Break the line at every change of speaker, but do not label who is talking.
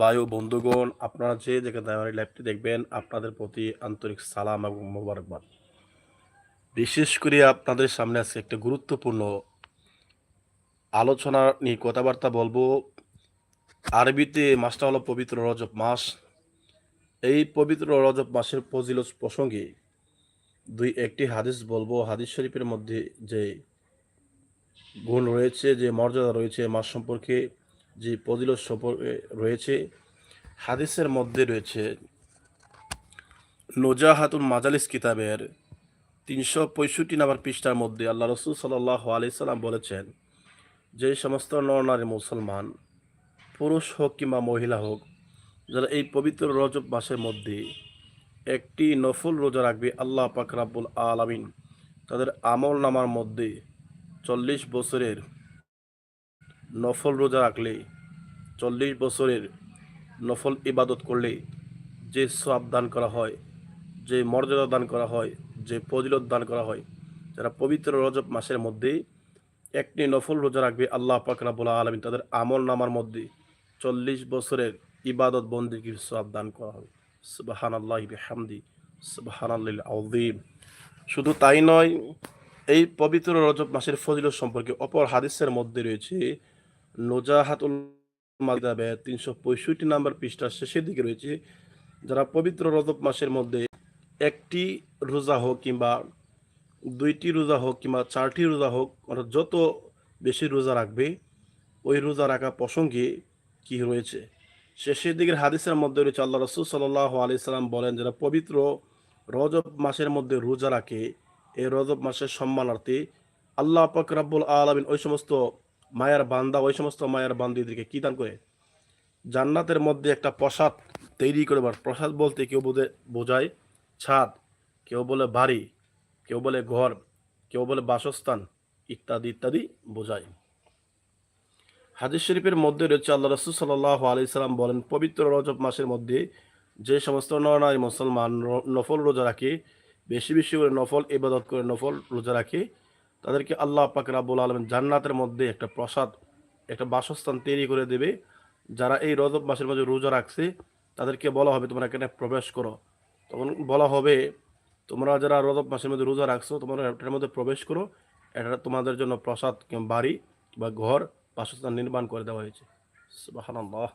বায়ু বন্ধুগণ, আপনারা যে যেখানে আমার লাইভটি দেখবেন, আপনাদের প্রতি আন্তরিক সালাম এবং মোবারকবাদ। বিশেষ করে আপনাদের সামনে আজকে একটা গুরুত্বপূর্ণ আলোচনা নিয়ে কথাবার্তা বলব। আরবিতে মাসটা হলো পবিত্র রজব মাস। এই পবিত্র রজব মাসের ফজিলত প্রসঙ্গে দুই একটি হাদিস বলব। হাদিস শরীফের মধ্যে যে গুণ রয়েছে, যে মর্যাদা রয়েছে মাস সম্পর্কে যে ফজিলত সম্পর্কে রয়েছে। হাদিসের মধ্যে রয়েছে, নোজাহাতুল মাজালিস কিতাবের তিনশো পঁয়ষট্টি নাম্বার পৃষ্ঠার মধ্যে আল্লাহ রসুল সাল্লাহ আলি সাল্লাম বলেছেন, যে সমস্ত নরনারী মুসলমান, পুরুষ হোক কিংবা মহিলা হোক, যারা এই পবিত্র রজব মাসের মধ্যে একটি নফল রোজা রাখবে, আল্লাহ পাক রাব্বুল আলামিন তাদের আমল নামার মধ্যে চল্লিশ বছরের নফল রোজা রাখলে, চল্লিশ বছরের নফল ইবাদত করলে যে সব দান করা হয়, যে মর্যাদা দান করা হয়, যে ফজিলত দান করা হয়, যারা পবিত্র রজব মাসের মধ্যে একটি নফল রোজা রাখবে, আল্লাহ পাক রাব্বুল আলামিন তাদের আমল নামার মধ্যে চল্লিশ বছরের ইবাদত বন্দিগির সব দান করা হবে। সুবাহান আল্লাহ হামদি সুবাহান আল্লাহ শুধু তাই নয়, এই পবিত্র রজব মাসের ফজিলত সম্পর্কে অপর হাদিসের মধ্যে রয়েছে নোজাহাতুল মাদাবে তিনশো পঁয়ষট্টি নাম্বার পৃষ্ঠার শেষের দিকে রয়েছে। যারা পবিত্র রজব মাসের মধ্যে একটি রোজা হোক কিংবা দুইটি রোজা হোক কিংবা চারটি রোজা হোক, অর্থাৎ যত বেশি রোজা রাখবে, ওই রোজা রাখা প্রসঙ্গে কি রয়েছে? শেষের দিকের হাদিসের মধ্যে রয়েছে, আল্লাহ রসুল সাল্লাহ আলি সাল্লাম বলেন, যারা পবিত্র রজব মাসের মধ্যে রোজা রাখে, এই রজব মাসের সম্মানার্থে আল্লাহ পাক রাব্বুল আলমিন ওই সমস্ত মায়ার বান্দা, ওই সমস্ত মায়ার বান্দিদেরকে কি দান করে? জান্নাতের মধ্যে একটা প্রসাদ তৈরি করে বার প্রসাদ বলতে কেউ বোধে বোঝায় ছাদ, কেউ বলে বাড়ি, কেউ বলে ঘর, কেউ বলে বাসস্থান ইত্যাদি ইত্যাদি বোঝায়। হাদিস শরীফের মধ্যে রয়েছে, আল্লাহ রসুল সাল্লাহ আলি সাল্লাম বলেন, পবিত্র রজব মাসের মধ্যে যে সমস্ত নরনারী মুসলমান নফল রোজা রাখে, বেশি বেশি করে নফল, ইবাদত করে নফল রোজা রাখে তাদেরকে আল্লাহ পাক রাব্বুল আলম জান্নাতের মধ্যে একটা প্রসাদ, একটা বাসস্থান তৈরি করে দেবে। যারা এই রজব মাসের মধ্যে রোজা রাখছে, তাদেরকে বলা হবে তোমরা এখানে প্রবেশ করো। তখন বলা হবে, তোমরা যারা রজব মাসের মধ্যে রোজা রাখছো, তোমরা এটার মধ্যে প্রবেশ করো। এটা তোমাদের জন্য প্রসাদ বাড়ি বা ঘর, বাসস্থান নির্মাণ করে দেওয়া হয়েছে। সুবহানাল্লাহ।